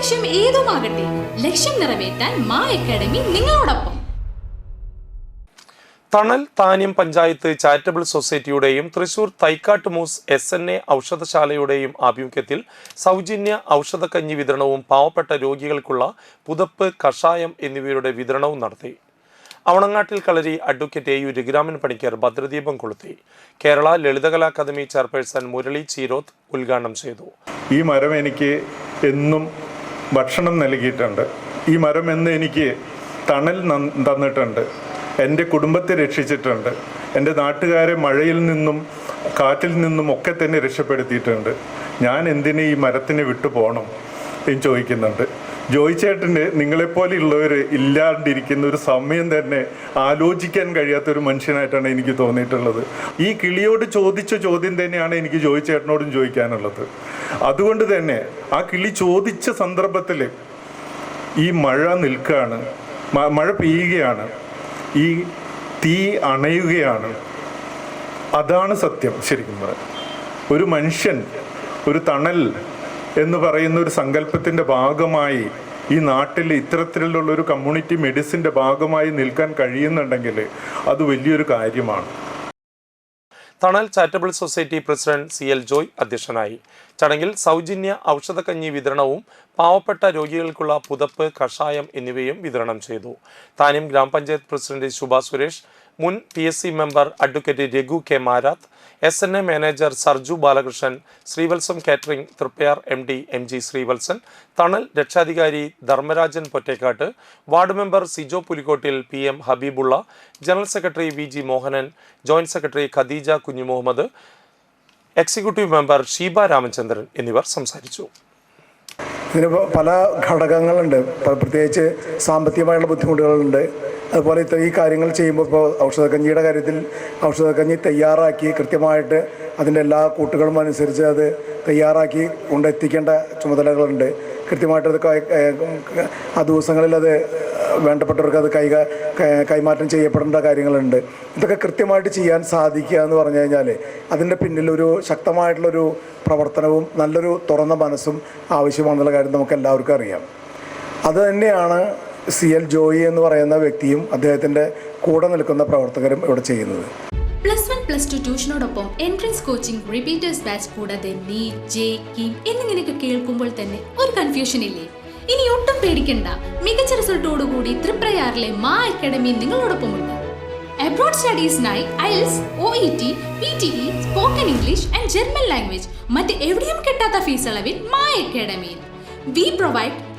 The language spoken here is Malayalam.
ലക്ഷ്യം ഏതുമാകട്ടെ ലക്ഷ്യം നിറവേറ്റാൻ മാ അക്കാഡമി നിങ്ങളോടൊപ്പം. തണൽ താന്യം panchayat charitable സൊസൈറ്റിയുടെയും Thrissur Thaikkattu Mooss S N A ഔഷധശാലയുടെയും ആഭിമുഖ്യത്തിൽ സൗജന്യ ഔഷധക്കഞ്ഞി വിതരണവും പാവപ്പെട്ട രോഗികൾക്കുള്ള പുതപ്പ് കഷായം എന്നിവയുടെ വിതരണവും നടത്തി. അവണങ്ങാട്ടിൽ Kalari advocate A U Raghuraman Panicker ഭദ്രദീപം കൊളുത്തി. കേരള ലളിതകലാ അക്കാദമി ചെയർപേഴ്സൺ മുരളി ചീരോത്ത് ഉദ്ഘാടനം ചെയ്തു. ഈ മരം എനിക്ക് എന്നും ഭക്ഷണം നൽകിയിട്ടുണ്ട്. ഈ മരം എന്ന് എനിക്ക് തണൽ തന്നിട്ടുണ്ട്. എന്റെ കുടുംബത്തെ രക്ഷിച്ചിട്ടുണ്ട്. എന്റെ നാട്ടുകാരെ മഴയിൽ നിന്നും കാറ്റിൽ നിന്നും ഒക്കെ തന്നെ രക്ഷപ്പെടുത്തിയിട്ടുണ്ട്. ഞാൻ എന്തിനെ ഈ മരത്തിനെ വിട്ടു പോകണം എന്ന് ചോദിക്കുന്നുണ്ട്. ജോയി ചേട്ടന് നിങ്ങളെപ്പോലെയുള്ളവർ ഇല്ലാണ്ടിരിക്കുന്ന ഒരു സമയം തന്നെ ആലോചിക്കാൻ കഴിയാത്ത ഒരു മനുഷ്യനായിട്ടാണ് എനിക്ക് തോന്നിയിട്ടുള്ളത്. ഈ കിളിയോട് ചോദിച്ച ചോദ്യം തന്നെയാണ് എനിക്ക് ജോയി ചേട്ടനോടും ചോദിക്കാനുള്ളത്. അതുകൊണ്ട് തന്നെ ആ കിളി ചോദിച്ച സന്ദർഭത്തിൽ ഈ മഴ നിൽക്കുകയാണ് മഴ പെയ്യുകയാണ് ഈ തീ അണയുകയാണ്. അതാണ് സത്യം ശരിക്കും പറയാം ഒരു മനുഷ്യൻ ഒരു തണൽ എന്ന് പറയുന്ന ഒരു സങ്കല്പത്തിന്റെ ഭാഗമായി ഈ നാട്ടിൽ ഇത്തരത്തിലുള്ള ഒരു കമ്മ്യൂണിറ്റി മെഡിസിന്റെ ഭാഗമായി നിൽക്കാൻ കഴിയുന്നുണ്ടെങ്കിൽ അത് വലിയൊരു കാര്യമാണ്. Thanal charitable society president C L Joy അധ്യക്ഷനായി. ചടങ്ങിൽ സൗജന്യ ഔഷധക്കഞ്ഞി വിതരണവും പാവപ്പെട്ട രോഗികൾക്കുള്ള പുതപ്പ് കഷായം എന്നിവയും വിതരണം ചെയ്തു. താനും ഗ്രാമപഞ്ചായത്ത് പ്രസിഡന്റ് ശുഭ സുരേഷ് മുൻ P S C member advocate Raghu K Marath S N A manager Sarju Balakrishnan Srivalsam catering Triprayar M D M G Srivalsan Thanal രക്ഷാധികാരി Dharmarajan Pottekkatt ward member Sijo Pulikottil P M Habibulla general secretary V G Mohanan joint secretary Khadeeja Kunju Muhammad executive member Sheeba Ramachandran എന്നിവർ സംസാരിച്ചു. ഇതിന് പല ഘടകങ്ങളുണ്ട്. പ്രത്യേകിച്ച് സാമ്പത്തികമായുള്ള ബുദ്ധിമുട്ടുകളുണ്ട്. അതുപോലെ ഈ കാര്യങ്ങൾ ചെയ്യുമ്പോൾ ഇപ്പോൾ ഔഷധക്കഞ്ഞിയുടെ കാര്യത്തിൽ ഔഷധക്കഞ്ഞി തയ്യാറാക്കി കൃത്യമായിട്ട് അതിന്റെ എല്ലാ കൂട്ടുകളും അനുസരിച്ച് അത് തയ്യാറാക്കി കൊണ്ടെത്തിക്കേണ്ട ചുമതലകളുണ്ട്. കൃത്യമായിട്ട് അത് ആ ദിവസങ്ങളിൽ അത് വേണ്ടപ്പെട്ടവർക്ക് അത് കൈ- കൈമാറ്റം ചെയ്യപ്പെടേണ്ട കാര്യങ്ങളുണ്ട്. ഇതൊക്കെ കൃത്യമായിട്ട് ചെയ്യാൻ സാധിക്കുക എന്ന് പറഞ്ഞു കഴിഞ്ഞാൽ അതിന്റെ പിന്നിലൊരു ശക്തമായിട്ടുള്ളൊരു പ്രവർത്തനവും നല്ലൊരു തുറന്ന മനസ്സും ആവശ്യമാണെന്നുള്ള കാര്യം നമുക്ക് എല്ലാവർക്കും അറിയാം. അത് തന്നെയാണ് സി എൽ ജോയി എന്ന് പറയുന്ന വ്യക്തിയും അദ്ദേഹത്തിന്റെ കൂടെ നിൽക്കുന്ന പ്രവർത്തകരും ഇവിടെ ചെയ്യുന്നത്. പ്ലസ് വൺ പ്ലസ് ടു ട്യൂഷനോടൊപ്പം എൻട്രൻസ് കോച്ചിംഗ് റിപ്പീറ്റേഴ്സ് ബാച്ച് കൂടാതെ നീറ്റ് ജെ കീം എന്നിങ്ങനെയൊക്കെ കേൾക്കുമ്പോൾ തന്നെ ഒരു കൺഫ്യൂഷൻ ഇല്ലേ? ഇനി ഒട്ടും പേടിക്കണ്ട. മികച്ച റിസൾട്ടോടുകൂടി തൃപ്രയാറിലെ മാ അക്കാഡമി നിങ്ങളോടൊപ്പമുണ്ട്. Abroad സ്റ്റഡീസിനായി IELTS O E T P T E spoken English and German language മറ്റ് എവിടെയും കിട്ടാത്ത ഫീസ് അളവിൽ മാ അക്കാഡമിയിൽ we provide